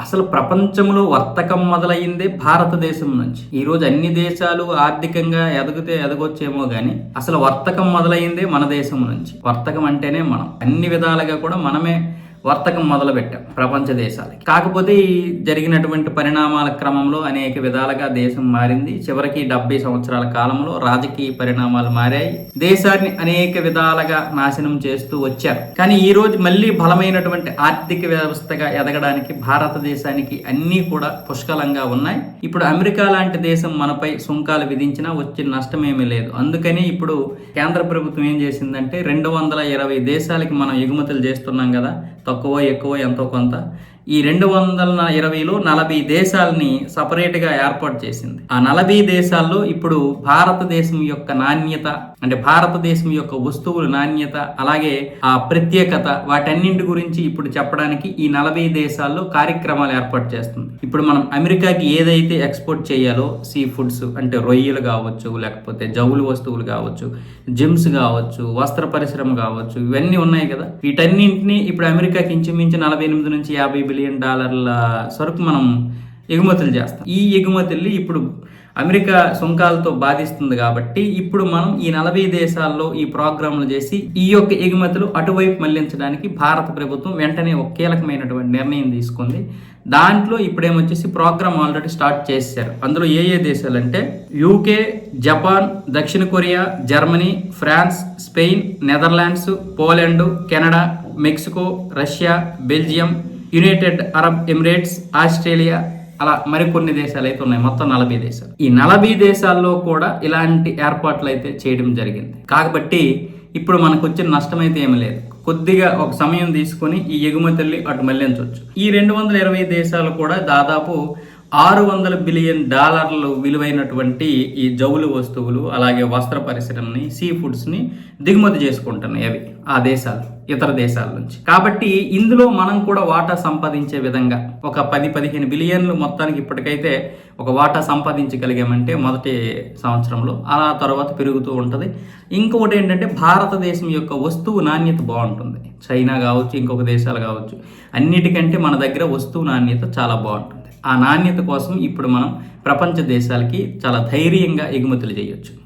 అసలు ప్రపంచంలో వర్తకం మొదలయ్యిందే భారతదేశం నుంచి. ఈ రోజు అన్ని దేశాలు ఆర్థికంగా ఎదిగితే ఎదగొచ్చేమో గానీ అసలు వర్తకం మొదలైందే మన దేశం నుంచి. వర్తకం అంటేనే మనం. అన్ని విధాలుగా కూడా మనమే వర్తకం మొదలుపెట్టాం ప్రపంచ దేశాలకి. కాకపోతే ఈ జరిగినటువంటి పరిణామాల క్రమంలో అనేక విధాలుగా దేశం మారింది. చివరికి డెబ్బై సంవత్సరాల కాలంలో రాజకీయ పరిణామాలు మారాయి. దేశాన్ని అనేక విధాలుగా నాశనం చేస్తూ వచ్చారు కానీ ఈ రోజు మళ్ళీ బలమైనటువంటి ఆర్థిక వ్యవస్థగా ఎదగడానికి భారతదేశానికి అన్నీ కూడా పుష్కలంగా ఉన్నాయి. ఇప్పుడు అమెరికా లాంటి దేశం మనపై సుంకాలు విధించినా వచ్చే నష్టమేమీ లేదు. అందుకని ఇప్పుడు కేంద్ర ప్రభుత్వం ఏం చేసిందంటే రెండు వందల ఇరవై దేశాలకి మనం ఎగుమతులు చేస్తున్నాం కదా తక్కువ ఎక్కువ ఎంతో కొంత ఈ రెండు వందల ఇరవైలో నలభై దేశాలని సపరేట్గా ఏర్పాటు చేసింది. ఆ నలభై దేశాల్లో ఇప్పుడు భారతదేశం యొక్క నాణ్యత అంటే భారతదేశం యొక్క వస్తువుల నాణ్యత అలాగే ఆ ప్రత్యేకత వాటన్నింటి గురించి ఇప్పుడు చెప్పడానికి ఈ నలభై దేశాల్లో కార్యక్రమాలు ఏర్పాటు చేస్తుంది. ఇప్పుడు మనం అమెరికాకి ఏదైతే ఎక్స్పోర్ట్ చేయాలో సీ ఫుడ్స్ అంటే రొయ్యలు కావచ్చు లేకపోతే జవులు వస్తువులు కావచ్చు జిమ్స్ కావచ్చు వస్త్ర పరిశ్రమ కావచ్చు ఇవన్నీ ఉన్నాయి కదా. వీటన్నింటినీ ఇప్పుడు అమెరికాకి ఇంచుమించు నలభై ఎనిమిది నుంచి యాభై బిలియన్ డాలర్ల సరుకు మనం ఎగుమతులు చేస్తాం. ఈ ఎగుమతుల్ని ఇప్పుడు అమెరికా సుంకాలతో బాధిస్తుంది కాబట్టి ఇప్పుడు మనం ఈ నలభై దేశాల్లో ఈ ప్రోగ్రాంలు చేసి ఈ యొక్క ఎగుమతులు అటువైపు మళ్ళించడానికి భారత ప్రభుత్వం వెంటనే ఒక కీలకమైనటువంటి నిర్ణయం తీసుకుంది. దాంట్లో ఇప్పుడేమొచ్చేసి ప్రోగ్రామ్ ఆల్రెడీ స్టార్ట్ చేశారు. అందులో ఏ ఏ దేశాలు అంటే యూకే జపాన్ దక్షిణ Korea Germany France Spain Netherlands Poland Canada Mexico Russia Belgium United Arab Emirates Australia అలా మరికొన్ని దేశాలు అయితే ఉన్నాయి. మొత్తం నలభై దేశాలు. ఈ నలభై దేశాల్లో కూడా ఇలాంటి ఏర్పాట్లు అయితే చేయడం జరిగింది. కాబట్టి ఇప్పుడు మనకు వచ్చిన నష్టం అయితే ఏమీ లేదు. కొద్దిగా ఒక సమయం తీసుకొని ఈ ఎగుమతుల్ని అటు మళ్ళించవచ్చు ఈ రెండు వందల ఇరవై దేశాలు కూడా దాదాపు ఆరు వందల బిలియన్ డాలర్లు విలువైనటువంటి ఈ జౌలు వస్తువులు అలాగే వస్త్ర పరిశ్రమని సీ ఫుడ్స్ని దిగుమతి చేసుకుంటున్నాయి అవి ఆ దేశాలు ఇతర దేశాల నుంచి. కాబట్టి ఇందులో మనం కూడా వాటా సంపాదించే విధంగా ఒక పది పదిహేను బిలియన్లు మొత్తానికి ఇప్పటికైతే ఒక వాటా సంపాదించగలిగామంటే మొదటి సంవత్సరంలో అలా తర్వాత పెరుగుతూ ఉంటుంది. ఇంకొకటి ఏంటంటే భారతదేశం యొక్క వస్తువు నాణ్యత బాగుంటుంది. చైనా కావచ్చు ఇంకొక దేశాలు కావచ్చు అన్నిటికంటే మన దగ్గర వస్తువు నాణ్యత చాలా బాగుంటుంది. ఆ నాణ్యత కోసం ఇప్పుడు మనం ప్రపంచ దేశాలకి చాలా ధైర్యంగా ఎగుమతులు చేయొచ్చు.